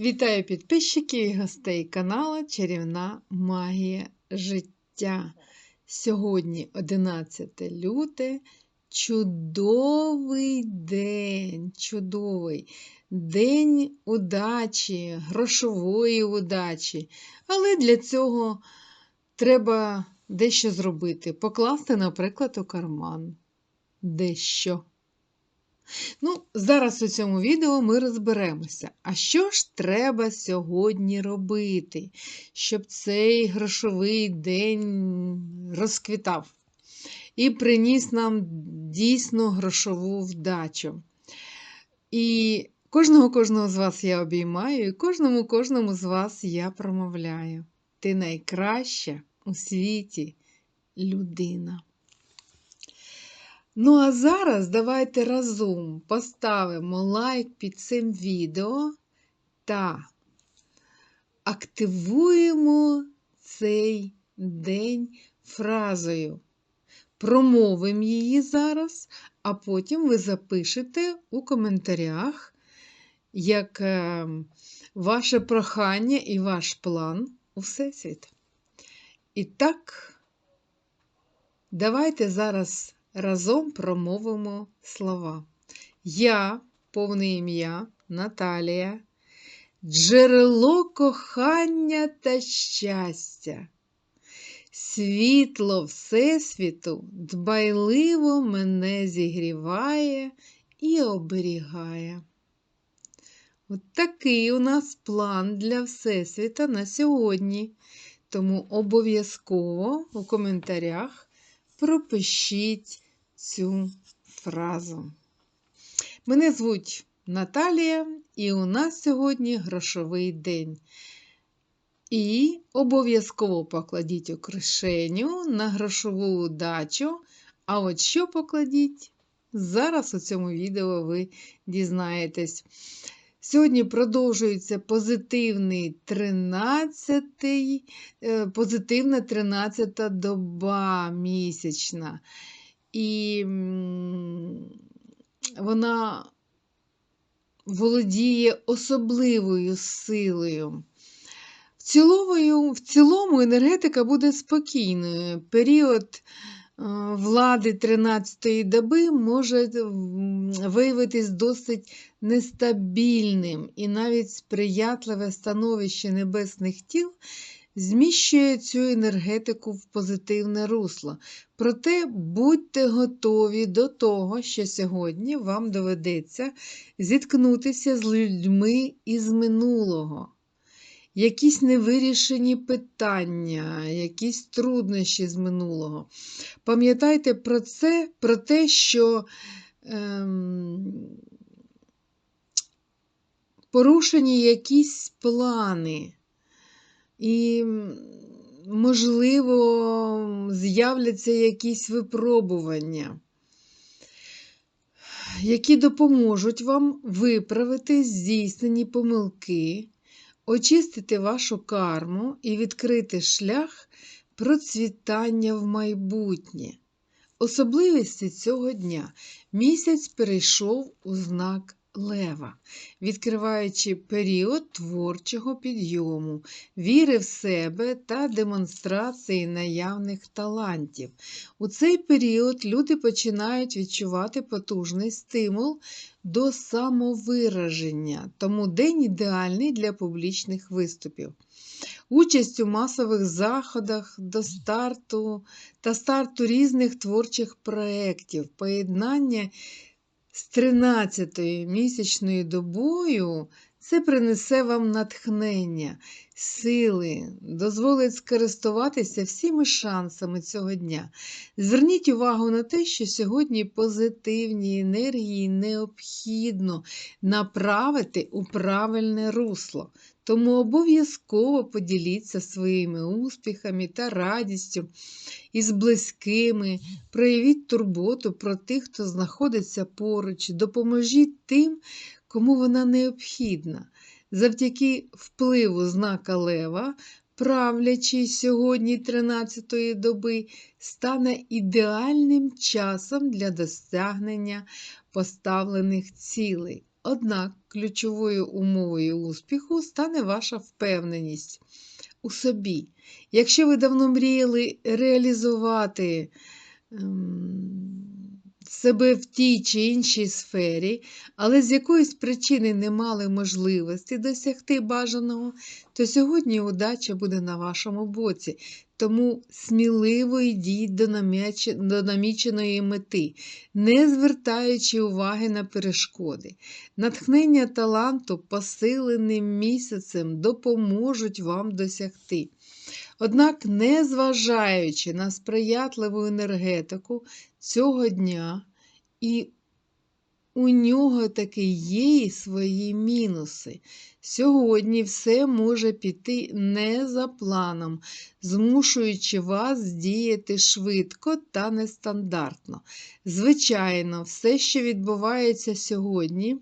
Вітаю підписчиків і гостей каналу Чарівна Магія життя. Сьогодні 11 люте. Чудовий день, чудовий день удачі, грошової удачі. Але для цього треба дещо зробити. Покласти, наприклад, у карман. Дещо. Ну, зараз у цьому відео ми розберемося, а що ж треба сьогодні робити, щоб цей грошовий день розквітав і приніс нам дійсно грошову вдачу. І кожного кожного з вас я обіймаю, і кожному кожному з вас я промовляю. Ти найкраща у світі людина. Ну, а зараз давайте разом поставимо лайк під цим відео та активуємо цей день фразою. Промовимо її зараз, а потім ви запишете у коментарях, як е, ваше прохання і ваш план у Всесвіт. І так, давайте зараз разом промовимо слова. Я, повне ім'я Наталія, джерело кохання та щастя. Світло Всесвіту дбайливо мене зігріває і оберігає. От такий у нас план для Всесвіта на сьогодні. Тому обов'язково у коментарях пропишіть цю фразу. Мене звуть Наталія, і у нас сьогодні грошовий день. І обов'язково покладіть у кишеню на грошову удачу. А от що покладіть? Зараз у цьому відео ви дізнаєтесь. Сьогодні продовжується позитивний 13, позитивна 13 доба місячна. І вона володіє особливою силою. В цілому, в цілому енергетика буде спокійною. Період влади 13-ї доби може виявитись досить нестабільним, і навіть сприятливе становище небесних тіл зміщує цю енергетику в позитивне русло. Проте будьте готові до того, що сьогодні вам доведеться зіткнутися з людьми із минулого. Якісь невирішені питання, якісь труднощі з минулого. Пам'ятайте про це, про те, що ем, порушені якісь плани. І, можливо, з'являться якісь випробування, які допоможуть вам виправити здійснені помилки, очистити вашу карму і відкрити шлях процвітання в майбутнє. Особливості цього дня місяць перейшов у знак Лева, відкриваючи період творчого підйому, віри в себе та демонстрації наявних талантів. У цей період люди починають відчувати потужний стимул до самовираження, тому день ідеальний для публічних виступів. Участь у масових заходах до старту та старту різних творчих проєктів, поєднання з 13-ю місячною добою це принесе вам натхнення, сили, дозволить скористуватися всіми шансами цього дня. Зверніть увагу на те, що сьогодні позитивні енергії необхідно направити у правильне русло. Тому обов'язково поділіться своїми успіхами та радістю із близькими, проявіть турботу про тих, хто знаходиться поруч, допоможіть тим, кому вона необхідна. Завдяки впливу знака Лева, правлячий сьогодні 13-ї доби, стане ідеальним часом для досягнення поставлених цілей. Однак ключовою умовою успіху стане ваша впевненість у собі. Якщо ви давно мріяли реалізувати ем, себе в тій чи іншій сфері, але з якоїсь причини не мали можливості досягти бажаного, то сьогодні удача буде на вашому боці. Тому сміливо йдіть до, наміченої мети, не звертаючи уваги на перешкоди. Натхнення таланту, посиленим місяцем, допоможуть вам досягти. Однак, незважаючи на сприятливу енергетику цього дня, і у нього таки є свої мінуси. Сьогодні все може піти не за планом, змушуючи вас діяти швидко та нестандартно. Звичайно, все, що відбувається сьогодні,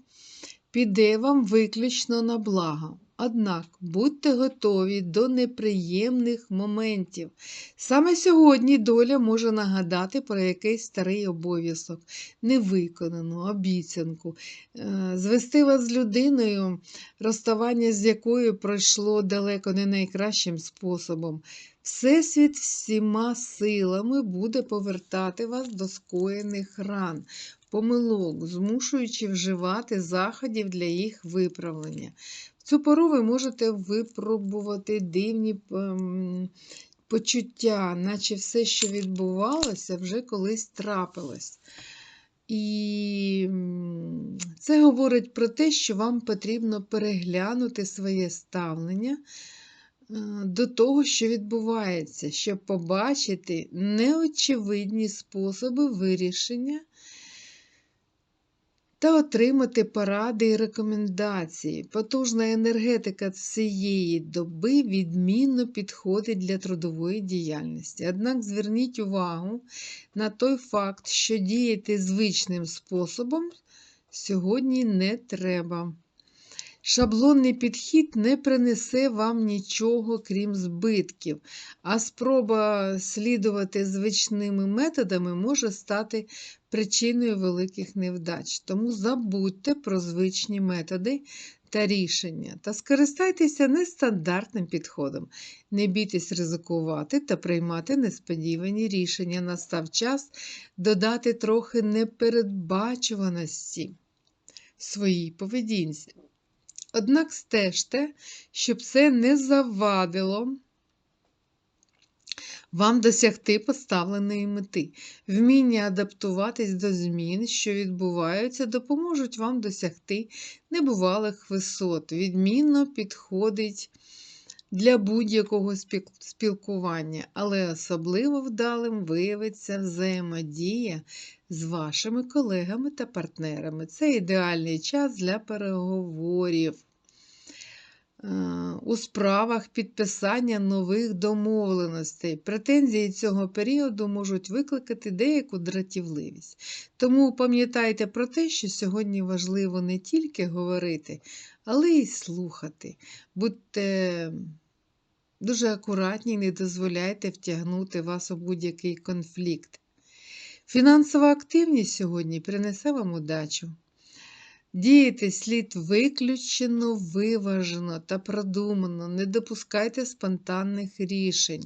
піде вам виключно на благо. Однак будьте готові до неприємних моментів. Саме сьогодні доля може нагадати про якийсь старий обов'язок, невиконану обіцянку, е, звести вас з людиною, розставання з якою пройшло далеко не найкращим способом. Всесвіт всіма силами буде повертати вас до скоєних ран, помилок, змушуючи вживати заходів для їх виправлення. Цю пору ви можете випробувати дивні ем, почуття, наче все, що відбувалося, вже колись трапилось. І це говорить про те, що вам потрібно переглянути своє ставлення е, до того, що відбувається, щоб побачити неочевидні способи вирішення та отримати поради і рекомендації. Потужна енергетика цієї доби відмінно підходить для трудової діяльності. Однак зверніть увагу на той факт, що діяти звичним способом сьогодні не треба. Шаблонний підхід не принесе вам нічого, крім збитків, а спроба слідувати звичними методами може стати причиною великих невдач. Тому забудьте про звичні методи та рішення та скористайтеся нестандартним підходом. Не бійтесь ризикувати та приймати несподівані рішення. Настав час додати трохи непередбачуваності своїй поведінці. Однак стежте, щоб це не завадило вам досягти поставленої мети. Вміння адаптуватись до змін, що відбуваються, допоможуть вам досягти небувалих висот. Відмінно підходить для будь-якого спілкування, але особливо вдалим виявиться взаємодія з вашими колегами та партнерами. Це ідеальний час для переговорів. Е, у справах підписання нових домовленостей. Претензії цього періоду можуть викликати деяку дратівливість. Тому пам'ятайте про те, що сьогодні важливо не тільки говорити, але й слухати. Будьте дуже акуратні не дозволяйте втягнути вас у будь-який конфлікт. Фінансова активність сьогодні принесе вам удачу. Діяти слід виключено, виважено та продумано, не допускайте спонтанних рішень.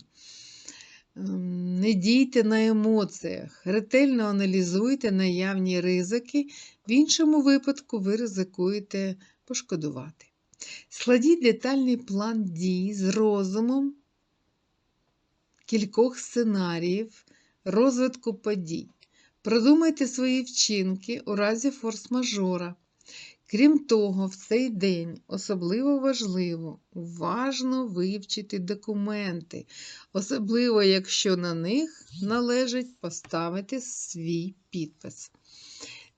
Ем, не дійте на емоціях, ретельно аналізуйте наявні ризики, в іншому випадку ви ризикуєте пошкодувати. Складіть детальний план дій з розумом кількох сценаріїв розвитку подій. Продумайте свої вчинки у разі форс-мажора. Крім того, в цей день особливо важливо уважно вивчити документи, особливо якщо на них належить поставити свій підпис.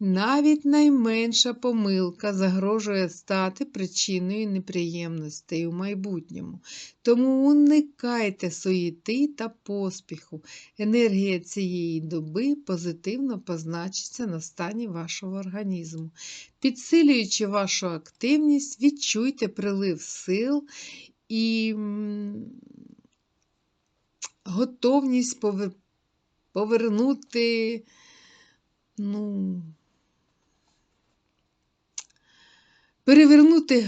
Навіть найменша помилка загрожує стати причиною неприємностей у майбутньому. Тому уникайте суєти та поспіху. Енергія цієї доби позитивно позначиться на стані вашого організму. Підсилюючи вашу активність, відчуйте прилив сил і готовність повернути. ну, перевернути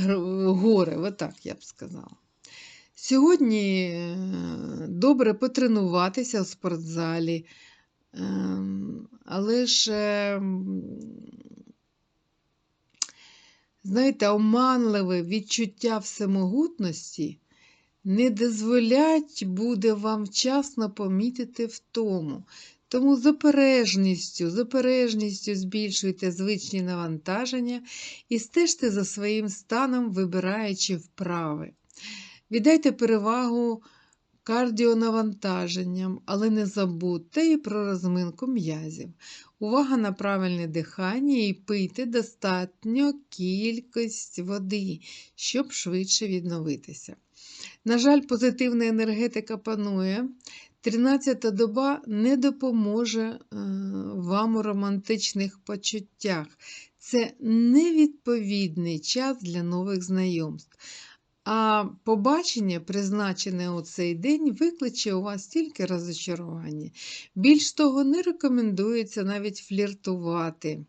горе, отак я б сказала. Сьогодні е, добре потренуватися в спортзалі, ем, але ж, ем, знаєте, оманливе відчуття всемогутності не дозволять буде вам вчасно помітити втому. Тому з обережністю, з обережністю збільшуйте звичні навантаження і стежте за своїм станом, вибираючи вправи. Віддайте перевагу кардіонавантаженням, але не забудьте і про розминку м'язів. Увага на правильне дихання і пийте достатньо кількість води, щоб швидше відновитися. На жаль, позитивна енергетика панує. 13-та доба не допоможе е, вам у романтичних почуттях. Це невідповідний час для нових знайомств. А побачення, призначене у цей день, викличе у вас тільки розочарування. Більш того, не рекомендується навіть фліртувати.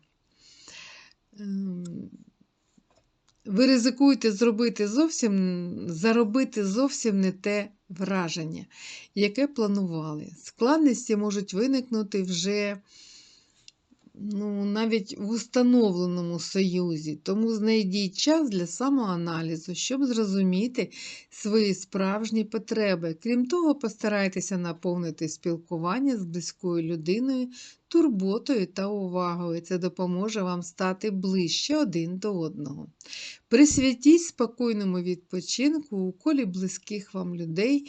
Ем, Ви ризикуєте зробити зовсім, заробити зовсім не те враження, яке планували. Складності можуть виникнути вже ну, навіть в установленому союзі, тому знайдіть час для самоаналізу, щоб зрозуміти свої справжні потреби. Крім того, постарайтеся наповнити спілкування з близькою людиною турботою та увагою. Це допоможе вам стати ближче один до одного. Присвятіть спокійному відпочинку у колі близьких вам людей.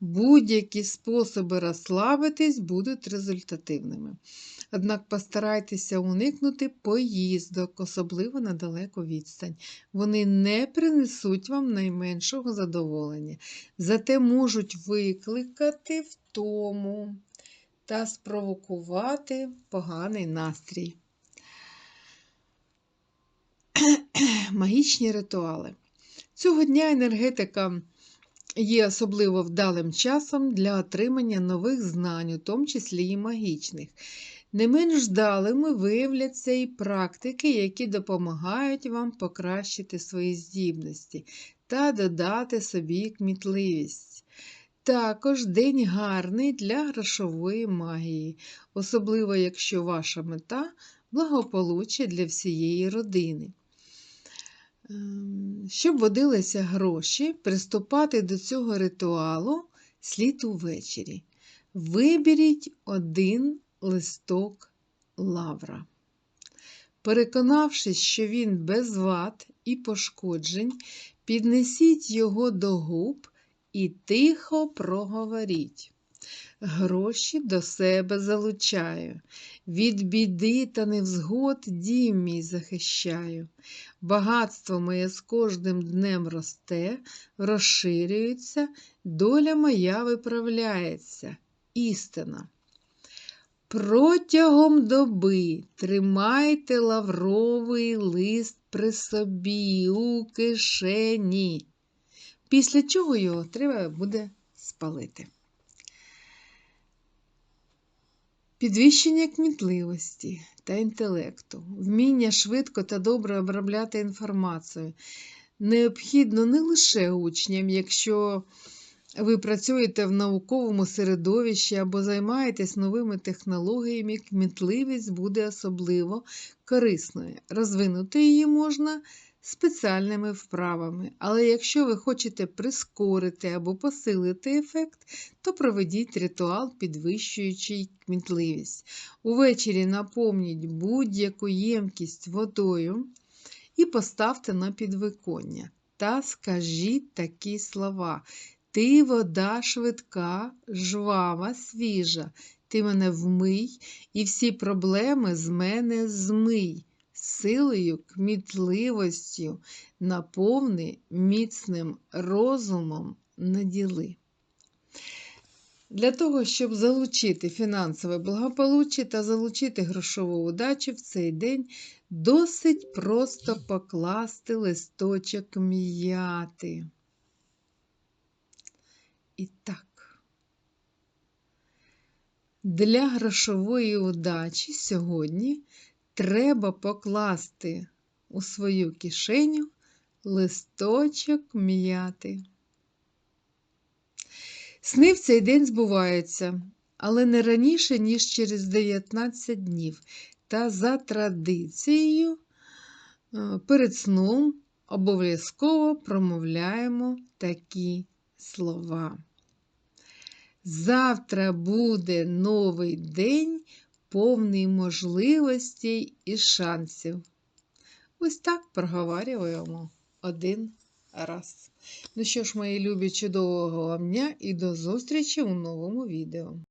Будь-які способи розслабитись будуть результативними. Однак постарайтеся уникнути поїздок, особливо на далеку відстань. Вони не принесуть вам найменшого задоволення, зате можуть викликати втому та спровокувати поганий настрій. Магічні ритуали. Цього дня енергетика є особливо вдалим часом для отримання нових знань, у тому числі і магічних. Не менш вдалими виявляться і практики, які допомагають вам покращити свої здібності та додати собі кмітливість. Також день гарний для грошової магії, особливо якщо ваша мета благополуччя для всієї родини. Ем, Щоб водилися гроші, приступати до цього ритуалу слід увечері. Виберіть один листок лавра. Переконавшись, що він без вад і пошкоджень, піднесіть його до губ і тихо проговоріть. Гроші до себе залучаю, від біди та невзгод дім мій захищаю. Багатство моє з кожним днем росте, розширюється, доля моя виправляється. Істина. Протягом доби тримайте лавровий лист при собі у кишені. Після чого його треба буде спалити. Підвищення кмітливості та інтелекту, вміння швидко та добре обробляти інформацію необхідно не лише учням, якщо ви працюєте в науковому середовищі або займаєтесь новими технологіями, кмітливість буде особливо корисною. Розвинути її можна спеціальними вправами, але якщо ви хочете прискорити або посилити ефект, то проведіть ритуал, підвищуючий кмітливість. Увечері наповніть будь-яку ємкість водою і поставте на підвиконня. Та скажіть такі слова. Ти вода швидка, жвава, свіжа, ти мене вмий, і всі проблеми з мене змий, силою, кмітливостю, наповни міцним розумом наділи. Для того, щоб залучити фінансове благополуччя та залучити грошову удачу в цей день, досить просто покласти листочок м'яти. І так, для грошової удачі сьогодні треба покласти у свою кишеню листочок м'яти. Сни в цей день збуваються, але не раніше, ніж через 19 днів. Та за традицією е, перед сном обов'язково промовляємо такі слова. Завтра буде новий день, повний можливостей і шансів. Ось так проговорюємо один раз. Ну що ж, мої любі, чудового вам дня і до зустрічі у новому відео.